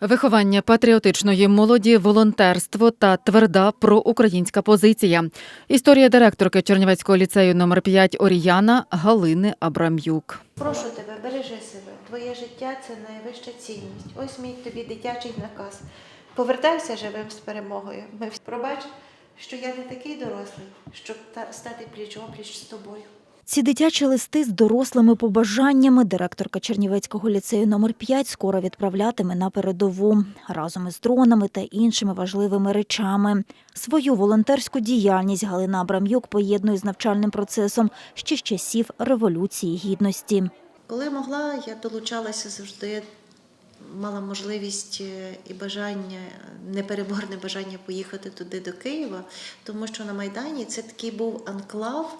Виховання патріотичної молоді, волонтерство та тверда проукраїнська позиція. Історія директорки Чернівецького ліцею номер 5 Оріяна Галини Абрам'юк. Прошу тебе, бережи себе. Твоє життя це найвища цінність. Ось мій тобі дитячий наказ. Повертайся живим з перемогою. Ми пробач, що я не такий дорослий, щоб та- стати пліч опліч з тобою. Ці дитячі листи з дорослими побажаннями директорка Чернівецького ліцею номер 5 скоро відправлятиме на передову разом із дронами та іншими важливими речами. Свою волонтерську діяльність Галина Абрам'юк поєднує з навчальним процесом ще з часів Революції Гідності. Коли могла, я долучалася завжди, мала можливість е, і бажання, непереборне бажання поїхати туди до Києва, тому що на Майдані це такий був анклав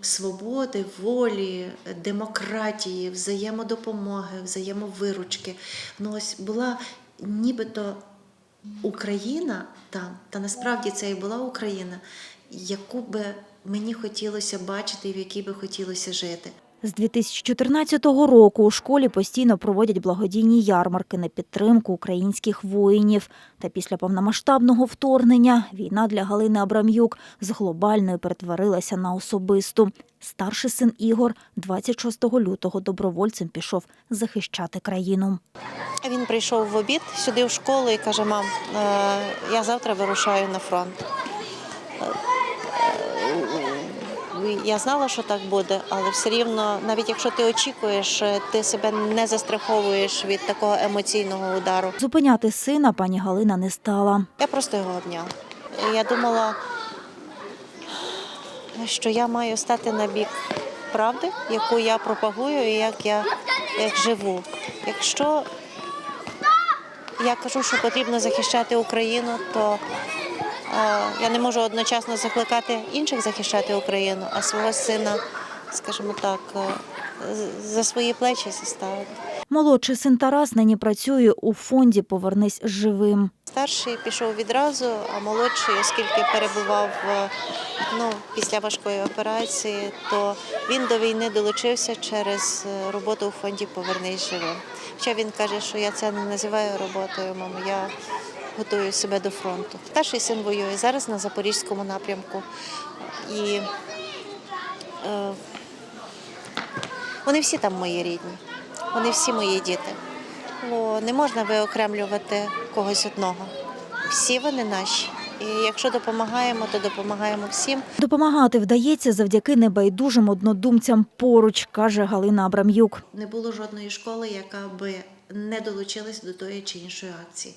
свободи, волі, демократії, взаємодопомоги, взаємовиручки. Ну ось була нібито Україна там, та насправді це і була Україна, яку би мені хотілося бачити і в якій би хотілося жити. З 2014 року у школі постійно проводять благодійні ярмарки на підтримку українських воїнів. Та після повномасштабного вторгнення війна для Галини Абрам'юк з глобальної перетворилася на особисту. Старший син Ігор 26 лютого добровольцем пішов захищати країну. Він прийшов в обід сюди в школу і каже: мам, е, я завтра вирушаю на фронт. Е, Я знала, що так буде, але все рівно, навіть якщо ти очікуєш, е, ти себе не застраховуєш від такого емоційного удару. Зупиняти сина пані Галина не стала. Я просто його обняла. Я думала, що я маю стати на бік правди, яку я пропагую і як я як живу. Якщо я кажу, що потрібно захищати Україну, то я не можу одночасно закликати інших захищати Україну, а свого сина, скажімо так, е, за свої плечі заставити. Молодший син Тарас нині працює у фонді Повернись живим. Старший пішов відразу, а молодший, оскільки перебував е, ну, після важкої операції, то він до війни долучився через е, роботу у фонді Повернись живим. Хоча він каже, що я це не називаю роботою, мамо, я готую себе до фронту. Старший син воює зараз на Запорізькому напрямку. І е, вони всі там мої рідні, вони всі мої діти. Бо не можна виокремлювати когось одного. Всі вони наші. І якщо допомагаємо, то допомагаємо всім. Допомагати вдається завдяки небайдужим однодумцям поруч, каже Галина Абрам'юк. Не було жодної школи, яка би не долучилась до тої чи іншої акції.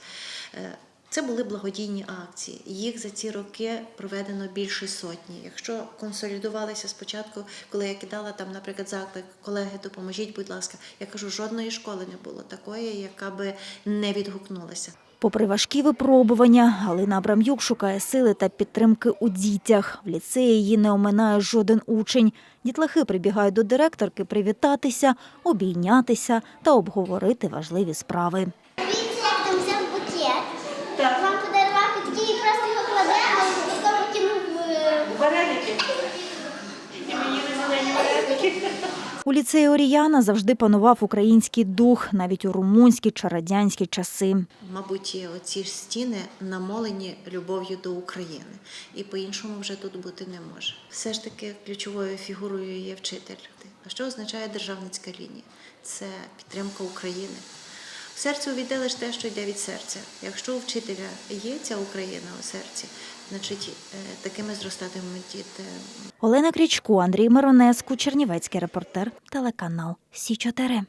Це були благодійні акції. Їх за ці роки проведено більше сотні. Якщо консолідувалися спочатку, коли я кидала там, наприклад, заклик, колеги, допоможіть, будь ласка, я кажу, жодної школи не було такої, яка би не відгукнулася. Попри важкі випробування, Галина Абрам'юк шукає сили та підтримки у дітях. В ліцеї її не оминає жоден учень. Дітлахи прибігають до директорки привітатися, обійнятися та обговорити важливі справи. Дивіться, як там взяв букет. Вам подарував і такий просто його кладе, а потім потім е, Вареники. І мені не зелені вареники. У ліцеї Оріяна завжди панував український дух, навіть у румунські чи радянські часи. Мабуть, оці ж стіни намолені любов'ю до України, і по-іншому вже тут бути не може. Все ж таки ключовою фігурою є вчитель. А що означає державницька лінія? Це підтримка України. В серце увійде лише те, що йде від серця. Якщо у вчителя є ця Україна у серці, значить е, такими зростатимуть діти. Олена Крічко, Андрій Миронеску, Чернівецький репортер, телеканал Сі 4